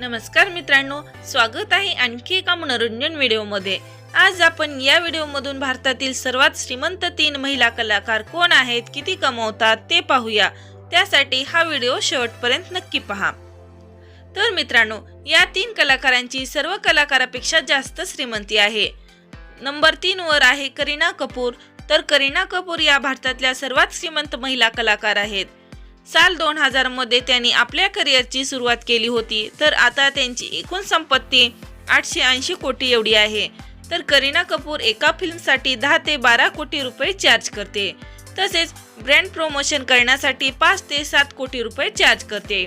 नमस्कार मित्रांनो स्वागत आहे आणखी एका मनोरंजन व्हिडिओमध्ये. आज आपण या व्हिडिओमधून भारतातील सर्वात श्रीमंत तीन महिला कलाकार कोण आहेत किती कमवतात ते पाहूया. त्यासाठी हा व्हिडिओ शेवटपर्यंत नक्की पहा. तर मित्रांनो या तीन कलाकारांची सर्व कलाकारापेक्षा जास्त श्रीमंती आहे. नंबर तीन वर आहे करीना कपूर. तर करीना कपूर या भारतातल्या सर्वात श्रीमंत महिला कलाकार आहेत. साल दोन हजारमध्ये त्यांनी आपल्या करिअरची सुरुवात केली होती. तर आता त्यांची एकूण संपत्ती आठशे ऐंशी कोटी एवढी आहे. तर करीना कपूर एका फिल्मसाठी दहा ते बारा कोटी रुपये चार्ज करते. तसेच ब्रँड प्रमोशन करण्यासाठी पाच ते सात कोटी रुपये चार्ज करते.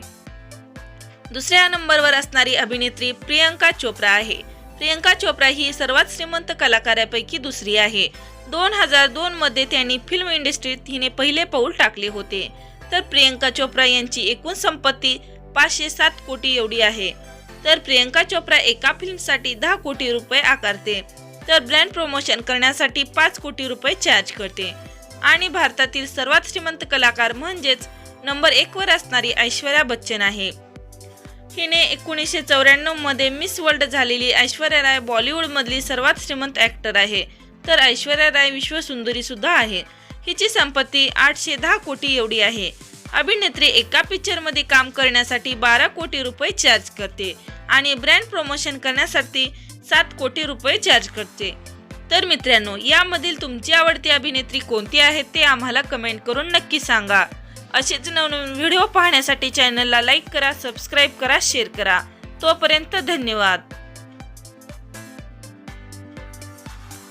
दुसऱ्या नंबरवर असणारी अभिनेत्री प्रियंका चोप्रा आहे. प्रियंका चोप्रा ही सर्वात श्रीमंत कलाकारापैकी दुसरी आहे. दोन हजार दोन मध्ये त्यांनी फिल्म इंडस्ट्रीत हिने पहिले पाऊल टाकले होते. तर प्रियंका चोप्रा यांची एकूण संपत्ती पाचशे सात कोटी एवढी आहे. तर प्रियंका चोप्रा एका फिल्मसाठी दहा कोटी रुपये आकारते. तर ब्रँड प्रमोशन करण्यासाठी पाच कोटी रुपये चार्ज करते. आणि भारतातील सर्वात श्रीमंत कलाकार म्हणजेच नंबर एक वर असणारी ऐश्वर्या बच्चन आहे. हिने एकोणीसशे चौऱ्याण्णवमध्ये मिस वर्ल्ड झालेली ऐश्वर्या राय बॉलिवूडमधली सर्वात श्रीमंत ॲक्टर आहे. तर ऐश्वर्या राय विश्वसुंदरीसुद्धा आहे. हिची संपत्ती आठशे दहा कोटी एवढी आहे. अभिनेत्री एका पिक्चरमध्ये काम करण्यासाठी बारा कोटी रुपये चार्ज करते आणि ब्रँड प्रमोशन करण्यासाठी सात कोटी रुपये चार्ज करते. तर मित्रांनो यामधील तुमची आवडती अभिनेत्री कोणती आहे ते आम्हाला कमेंट करून नक्की सांगा. असेच नवनवीन व्हिडिओ पाहण्यासाठी चॅनलला लाईक करा सबस्क्राईब करा शेअर करा. तोपर्यंत धन्यवाद.